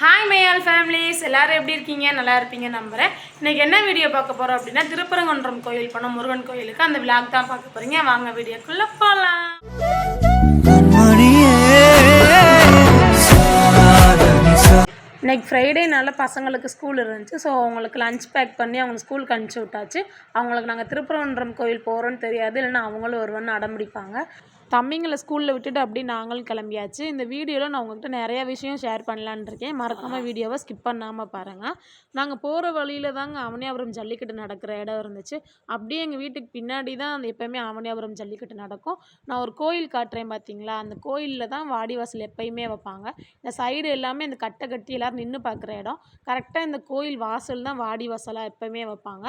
Hi மையால் families எல்லோரும் எப்படி இருக்கீங்க? நல்லா இருப்பீங்க நம்புகிறேன் இன்னைக்கு என்ன வீடியோ பார்க்க போறோம் அப்படின்னா திருப்பரங்குன்றம் கோயில் போனோம் முருகன் கோயிலுக்கு அந்த விளாக் தான் பார்க்க போறீங்க. வாங்க வீடியோக்குள்ளே போகலாம் இன்றைக்கி ஃப்ரைடேனால பசங்களுக்கு ஸ்கூல் இருந்துச்சு. ஸோ அவங்களுக்கு லஞ்ச் பேக் பண்ணி அவங்க ஸ்கூலுக்கு அனுப்பிச்சி விட்டாச்சு. அவங்களுக்கு நாங்கள் திருப்பரங்குன்றம் கோயில் போகிறோன்னு தெரியாது. இல்லைன்னா அவங்களும் ஒருவன் அடம்பிடிப்பாங்க தம்பிங்களை ஸ்கூலில் விட்டுட்டு அப்படியே நாங்களும் கிளம்பியாச்சு. இந்த வீடியோவில் நான் உங்கள்கிட்ட நிறையா விஷயம் ஷேர் பண்ணலான்னு இருக்கேன். மறக்காமல் வீடியோவை ஸ்கிப் பண்ணாமல் பாருங்கள் நாங்கள் போகிற வழியில் தாங்க அவனியாபுரம் ஜல்லிக்கட்டு நடக்கிற இடம் இருந்துச்சு. அப்படியே எங்கள் வீட்டுக்கு பின்னாடி தான் அந்த எப்போயுமே அவனியாபுரம் ஜல்லிக்கட்டு நடக்கும். நான் ஒரு கோயில் காட்டுறேன் பார்த்தீங்களா அந்த கோயிலில் தான் வாடிவாசல் எப்போயுமே வைப்பாங்க. இந்த சைடு எல்லாமே இந்த கட்டை கட்டி எல்லோரும் நின்று பார்க்குற இடம். கரெக்டாக இந்த கோயில் வாசல் தான் வாடி வாசலாக எப்போயுமே வைப்பாங்க.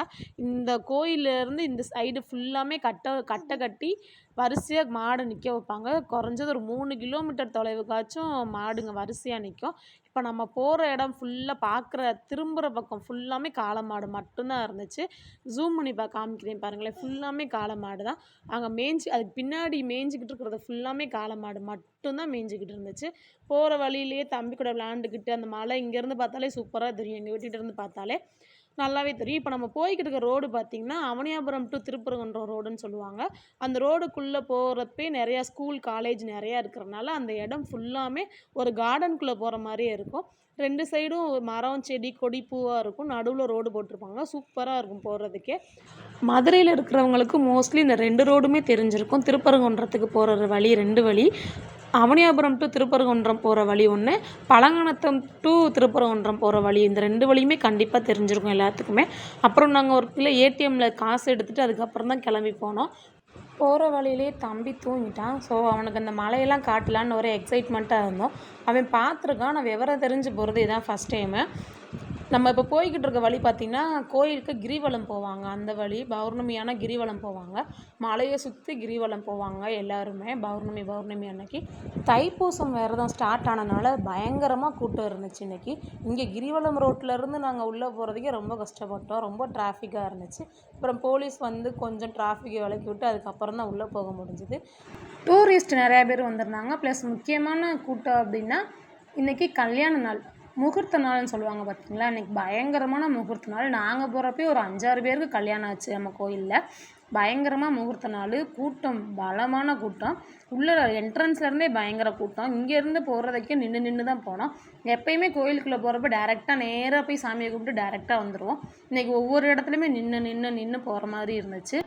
இந்த கோயிலேருந்து இந்த சைடு ஃபுல்லாமே கட்டை கட்டை கட்டி வரிசையாக மாடு நிற்க வைப்பாங்க. குறைஞ்சது ஒரு மூணு கிலோமீட்டர் தொலைவுக்காச்சும் மாடுங்க வரிசையாக நிற்கும் இப்போ நம்ம போகிற இடம் ஃபுல்லாக பார்க்குற திரும்புகிற பக்கம் ஃபுல்லாமே காளை மாடு மட்டும்தான் இருந்துச்சு. ஜூம் பண்ணி பா காமிக்கிறேன் பாருங்களேன். ஃபுல்லாமே காளை மாடு தான் அங்கே மேய்ஞ்சி அதுக்கு பின்னாடி மேய்ஞ்சிக்கிட்டு இருக்கிறது ஃபுல்லாமே காளை மாடு மட்டும்தான் மேய்ஞ்சிக்கிட்டு இருந்துச்சு. போகிற வழியிலேயே தம்பி கூட விளாண்டுக்கிட்டு அந்த மலை இங்கேருந்து பார்த்தாலே சூப்பராக தெரியும். எங்கள் வீட்டுகிட்ட இருந்து பார்த்தாலே. நல்லாவே தெரியும். இப்போ நம்ம போய்கிட்டு இருக்க ரோடு பார்த்திங்கன்னா அவனியாபுரம் டு திருப்பரங்குன்றம் ரோடுன்னு சொல்லுவாங்க. அந்த ரோடுக்குள்ளே போகிறப்பே நிறையா ஸ்கூல் காலேஜ் நிறையா இருக்கிறனால அந்த இடம் ஃபுல்லாமே ஒரு கார்டனுக்குள்ளே போகிற மாதிரியே இருக்கும். ரெண்டு சைடும் மரம் செடி கொடி பூவாக இருக்கும். நடுவில் ரோடு போட்டிருப்பாங்க. சூப்பராக இருக்கும் போகிறதுக்கே மதுரையில் இருக்கிறவங்களுக்கு மோஸ்ட்லி இந்த ரெண்டு ரோடுமே தெரிஞ்சிருக்கும். திருப்பரங்குன்றத்துக்கு போகிற வழி ரெண்டு வழி. அவனியாபுரம் டு திருப்பரங்குன்றம் போகிற வழி ஒன்று பழங்கணத்தம் டு திருப்பரங்குன்றம் போகிற வழி. இந்த ரெண்டு வழியுமே கண்டிப்பாக தெரிஞ்சிருக்கும் எல்லாத்துக்குமே. அப்புறம் நாங்கள் ஒரு கிலோ ஏடிஎம்மில் காசு எடுத்துகிட்டு அதுக்கப்புறம் தான் கிளம்பி போனோம். போகிற வழியிலே தம்பி தூங்கிட்டான். ஸோ அவனுக்கு அந்த மலையெல்லாம் காட்டலான்னு ஒரே எக்ஸைட்மெண்ட்டாக இருந்தோம். அவன் பார்த்துருக்கான். நான் விவரம் தெரிஞ்சு போகிறது இதான் ஃபஸ்ட் டைமு நம்ம இப்போ போய்கிட்டு இருக்க வழி பார்த்திங்கன்னா கோயிலுக்கு கிரிவலம் போவாங்க. அந்த வழி பௌர்ணமியான கிரிவலம் போவாங்க. மலையை சுற்றி கிரிவலம் போவாங்க எல்லாருமே. பௌர்ணமி பௌர்ணமி அன்னைக்கு. தைப்பூசம் வேறு தான் ஸ்டார்ட் ஆனதுனால பயங்கரமாக கூட்டம் இருந்துச்சு இன்னைக்கு. இங்கே கிரிவலம் ரோட்டில் இருந்து நாங்கள் உள்ளே போகிறதுக்கே ரொம்ப கஷ்டப்பட்டோம். ரொம்ப டிராஃபிக்காக இருந்துச்சு. அப்புறம் போலீஸ் வந்து கொஞ்சம் டிராஃபிக்கை விலக்கி விட்டு அதுக்கப்புறம் தான் உள்ளே போக முடிஞ்சுது. டூரிஸ்ட் நிறையா பேர் வந்திருந்தாங்க. ப்ளஸ் முக்கியமான கூட்டம் அப்படின்னா இன்றைக்கி கல்யாண நாள். முகூர்த்த நாள்னு சொல்லுவாங்க பார்த்தீங்களா இன்றைக்கி பயங்கரமான முகூர்த்த நாள். நாங்கள் போகிறப்பே ஒரு அஞ்சாறு பேருக்கு கல்யாணம் ஆச்சு நம்ம கோயிலில். பயங்கரமாக முகூர்த்த நாள். கூட்டம் பலமான கூட்டம். உள்ள என்ட்ரன்ஸ்லேருந்தே பயங்கர கூட்டம். இங்கேருந்து போகிறதுக்கே நின்று நின்று தான் போனோம். எப்பயுமே கோயிலுக்குள்ளே போகிறப்ப டேரெக்டாக நேராக போய் சாமியை கும்பிட்டு டேரெக்டாக வந்துடுவோம் இன்றைக்கி ஒவ்வொரு இடத்துலையுமே நின்று நின்று நின்று போகிற மாதிரி இருந்துச்சு.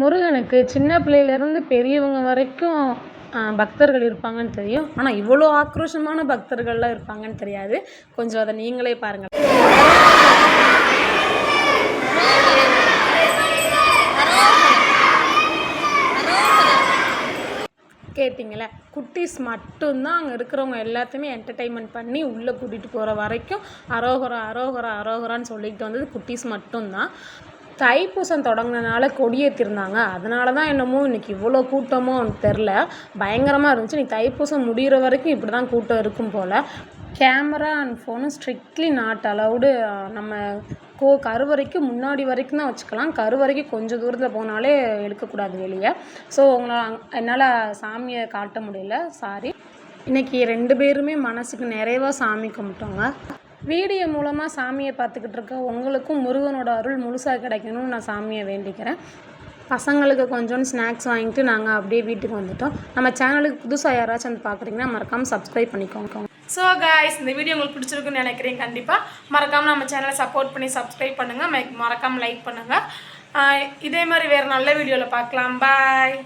முருகனுக்கு சின்ன பிள்ளையிலேருந்து பெரியவங்க வரைக்கும் பக்தர்கள் இருப்பாங்கன்னு தெரியும். ஆனால் இவ்வளோ ஆக்ரோஷமான பக்தர்கள்லாம் இருப்பாங்கன்னு தெரியாது. கொஞ்சம் அதை நீங்களே பாருங்கள் கேட்டிங்களே குட்டீஸ் மட்டும்தான் அங்கே இருக்கிறவங்க எல்லாத்தையுமே என்டர்டெயின்மெண்ட் பண்ணி உள்ளே கூட்டிகிட்டு போகிற வரைக்கும் அரோகரா அரோகரா அரோகரான்னு சொல்லிக்கிட்டு வந்தது குட்டீஸ் மட்டும்தான். தைப்பூசம் தொடங்கினனால கொடியேற்றிருந்தாங்க அதனால தான் என்னமோ இன்றைக்கி இவ்வளோ கூட்டமோ தெரில பயங்கரமாக இருந்துச்சு. நீ தைப்பூசம் முடிகிற வரைக்கும் இப்படி தான் கூட்டம் இருக்கும் போல். கேமரா அண்ட் ஃபோனும் ஸ்ட்ரிக்ட்லி நாட் அலவுடு. நம்ம கோ கருவறைக்கு முன்னாடி வரைக்கும் தான் வச்சுக்கலாம். கருவறைக்கு கொஞ்சம் தூரத்தில் போனாலே எடுக்கக்கூடாது வெளியே. ஸோ உங்களால் என்னால் சாமியை காட்ட முடியல. சாரி இன்றைக்கி ரெண்டு பேருமே மனசுக்கு நிறைவாக சாமி கும்பிட்டோங்க. வீடியோ மூலமாக சாமியை பார்த்துக்கிட்டு இருக்க உங்களுக்கும் முருகனோட அருள் முழுசாக கிடைக்கணும்னு நான் சாமியை வேண்டிக்கிறேன். பசங்களுக்கு கொஞ்சம் ஸ்நாக்ஸ் வாங்கிட்டு நாங்கள் அப்படியே வீட்டுக்கு வந்துட்டோம். நம்ம சேனலுக்கு புதுசாக யாராச்சும் வந்து பார்க்குறீங்கன்னா மறக்காமல் சப்ஸ்கிரைப் பண்ணிக்கோங்க. ஸோ காய்ஸ் இந்த வீடியோ உங்களுக்கு பிடிச்சிருக்குன்னு நினைக்கிறேன் கண்டிப்பாக மறக்காமல் நம்ம சேனலை சப்போர்ட் பண்ணி சப்ஸ்கிரைப் பண்ணுங்கள் மறக்காமல் லைக் பண்ணுங்கள் இதே மாதிரி வேறு நல்ல வீடியோவில் பார்க்கலாம். பாய்